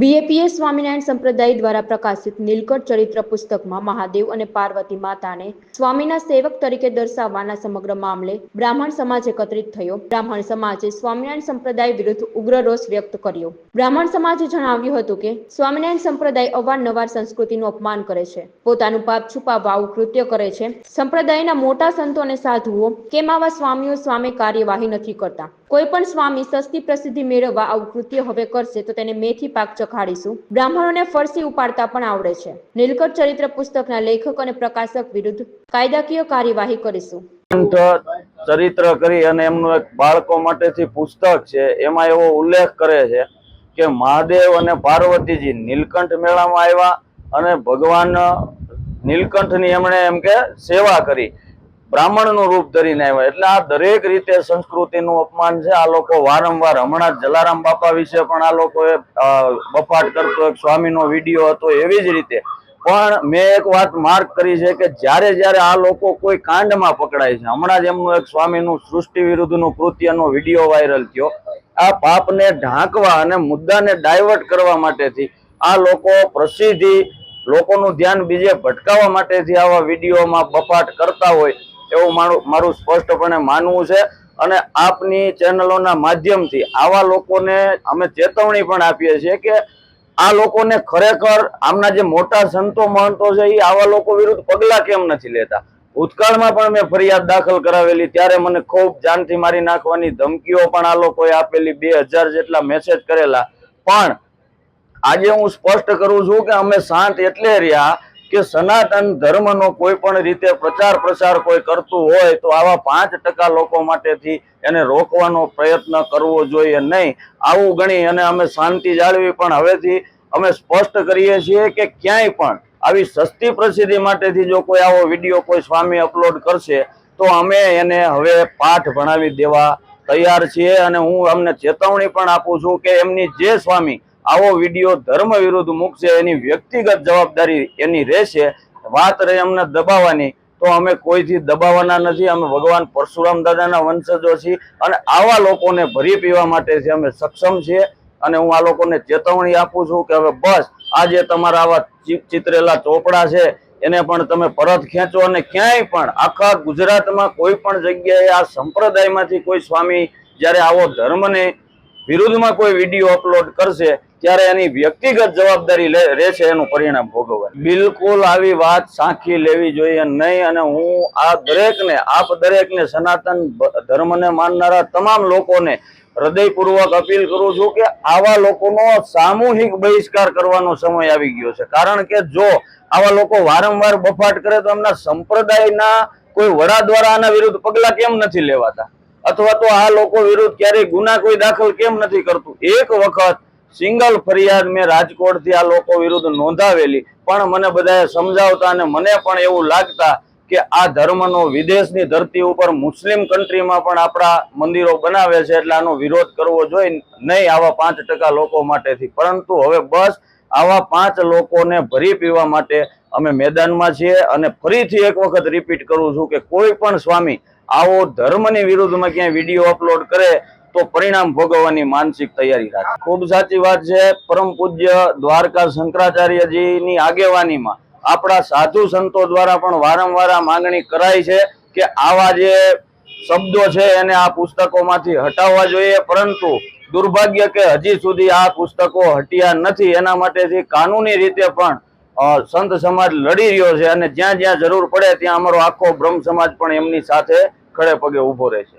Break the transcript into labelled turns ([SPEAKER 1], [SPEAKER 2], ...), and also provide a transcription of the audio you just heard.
[SPEAKER 1] BAPS Swaminarayan સંપ્રદાય દ્વારા પ્રકાશિત નીલકંઠ ચરિત્ર પુસ્તકમાં મહાદેવ અને પાર્વતી માતાને સ્વામીના સેવક તરીકે દર્શાવવાના સમગ્ર મામલે બ્રાહ્મણ સમાજ એકત્રિત થયો. બ્રાહ્મણ સમાજે સ્વામિનારાયણ સંપ્રદાય વિરુદ્ધ ઉગ્ર રોષ વ્યક્ત કર્યો. બ્રાહ્મણ સમાજે જણાવ્યું હતું કે, સ્વામિનારાયણ સંપ્રદાય અવારનવાર સંસ્કૃતિનું અપમાન કરે છે. પોતાનું પાપ છુપાવવા કૃત્ય કરે છે. સંપ્રદાયના મોટા સંતો અને સાધુઓ કેમ આવા સ્વામીઓ સામે કાર્યવાહી નથી કરતા? કોઈ પણ સ્વામી સસ્તી પ્રસિદ્ધિ મેળવવા આવું કૃત્ય હવે કરશે તો તેને મેથી પાક ચખાડીશું બ્રાહ્મણોને ફરસી ઉપાડતા પણ આવડે છે. નીલકંઠ ચરિત્ર પુસ્તકના લેખક અને પ્રકાશક વિરુદ્ધ કાયદાકીય કાર્યવાહી કરીશું.
[SPEAKER 2] ચરિત્ર કરી અને એમનું એક બાળકો માટેથી પુસ્તક છે, એમાં એવો ઉલ્લેખ કરે છે કે મહાદેવ અને પાર્વતીજી નીલકંઠ મેળામાં આવ્યા અને ભગવાન નીલકંઠની એમણે એમ કે સેવા કરી. બ્રાહ્મણનું રૂપ ધરીને આવ્યા. એટલે આ દરેક રીતે સંસ્કૃતિનું અપમાન છે. આ લોકો વારંવાર, હમણાં જલારામ બાપા વિશે પણ આ લોકોએ બફાટ કરતો એક સ્વામીનો વીડિયો હતો એવી જ રીતે. પણ મેં એક વાત માર્ક કરી છે કે જ્યારે જ્યારે આ લોકો કોઈ કાંડમાં પકડાય છે, હમણાં જ એમનું એક સ્વામીનું સૃષ્ટિ વિરુદ્ધનું કૃત્યનો વીડિયો વાયરલ થયો. આ પાપને ઢાંકવા અને મુદ્દાને ડાયવર્ટ કરવા માટેથી આ લોકો પ્રસિદ્ધિ, લોકોનું ધ્યાન બીજે ભટકાવવા માટેથી આવા વિડીયોમાં બફાટ કરતા હોય. એવું મારું મારું સ્પષ્ટપણે માનવું છે. અને આપની ચેનલોના માધ્યમથી આવા લોકોને અમે ચેતવણી પણ આપીએ છીએ કે આ લોકોને ખરેખર આમના જે મોટા સંતો મહંતો છે એ આવા લોકો વિરુદ્ધ પગલાં કેમ નથી લેતા? ભૂતકાળમાં પણ મેં ફરિયાદ દાખલ કરાવેલી, ત્યારે મને ખૂબ જાનથી મારી નાખવાની ધમકીઓ પણ આ લોકોએ આપેલી, બે હજાર જેટલા મેસેજ કરેલા. પણ આજે હું સ્પષ્ટ કરું છું કે અમે શાંત એટલે રહ્યા કે સનાતન ધર્મનો કોઈ પણ રીતે પ્રચાર પ્રસાર કોઈ કરતું હોય તો આવા પાંચ ટકા લોકો માટેથી એને રોકવાનો પ્રયત્ન કરવો જોઈએ નહીં. આવું ગણી અને અમે શાંતિ જાળવી પણ હવેથી અમે સ્પષ્ટ કરીએ છીએ કે ક્યાંય પણ આવી સસ્તી પ્રસિદ્ધિ માટેથી જો કોઈ આવો વીડિયો કોઈ સ્વામી અપલોડ કરશે, તો અમે એને હવે પાઠ ભણાવી દેવા તૈયાર છીએ અને હું અમને ચેતવણી પણ આપું છું કે એમની જે સ્વામી આવો વીડિયો ધર્મ વિરુદ્ધ મૂકશે, એની વ્યક્તિગત જવાબદારી એની રહેશે. વાત રહી અમને દબાવવાની, તો અમે કોઈથી દબાવવાના નથી, અમે ભગવાન પરશુરામ દાદાના વંશજો છીએ અને આવા લોકોને ભરી પીવા માટેથી અમે સક્ષમ છીએ. અને હું આ લોકોને ચેતવણી આપું છું કે હવે બસ, આજે તમારા આવા ચિતરેલા ચોપડા છે, એને પણ તમે પરત ખેંચો અને ક્યાંય પણ, આખા ગુજરાતમાં કોઈ પણ જગ્યાએ આ સંપ્રદાયમાંથી કોઈ સ્વામી જ્યારે આવો ધર્મને વિરુદ્ધમાં કોઈ વીડિયો અપલોડ કરશે ત્યારે એની વ્યક્તિગત જવાબદારી રહેશે, એનું પરિણામ ભોગવવાનું. બિલકુલ આવી વાત સાંખી લેવી જોઈએ નહીં અને હું આ દરેકને, આપ દરેકને સનાતન ધર્મને માનનારા તમામ લોકોને હૃદયપૂર્વક અપીલ કરું છું કે આવા લોકોનો સામૂહિક બહિષ્કાર કરવાનો સમય આવી ગયો છે. કારણ કે જો આવા લોકો વારંવાર બફાટ કરે તો એમના સંપ્રદાયના કોઈ વડા દ્વારા આના વિરુદ્ધ પગલા કેમ નથી લેવાતા? અથવા તો આ લોકો વિરુદ્ધ ક્યારેય ગુના કોઈ દાખલ કેમ નથી કરતું? એક વખત સિંગલ ફરિયાદ મેં રાજકોટથી આ લોકો વિરુદ્ધ નોંધાવેલી. પણ મને બધાએ સમજાવતા અને મને પણ એવું લાગતા કે આ ધર્મનો વિદેશની ધરતી ઉપર મુસ્લિમ કન્ટ્રીમાં પણ આપણા મંદિરો બનાવે છે એટલે આનો વિરોધ કરવો જોઈએ નહીં આવા પાંચ ટકા લોકો માટેથી. પરંતુ હવે બસ આવા પાંચ લોકોને ભરી પીવા માટે અમે મેદાનમાં છીએ અને ફરીથી એક વખત રિપીટ કરું છું કે કોઈ પણ સ્વામી આવો ધર્મની વિરુદ્ધમાં ક્યાંય વીડિયો અપલોડ કરે તો પરિણામ ભોગવવાની માનસિક તૈયારી રાખે. ખૂબ સાચી વાત છે, પરમ પૂજ્ય દ્વારકા શંકરાચાર્યજીની આગેવાનીમાં આપણા સાધુ સંતો દ્વારા પણ વારંવાર માંગણી કરાઈ છે કે આવા જે શબ્દો છે એને આ પુસ્તકોમાંથી હટાવવા જોઈએ, પરંતુ દુર્ભાગ્ય કે હજી સુધી આ પુસ્તકો હટ્યા નથી. એના માટેથી કાનૂની રીતે પણ સંત સમાજ લડી રહ્યો છે અને જ્યાં જ્યાં જરૂર પડે ત્યાં અમારો આખો બ્રહ્મ સમાજ પણ એમની સાથે ખડે પગે ઊભો રહે છે.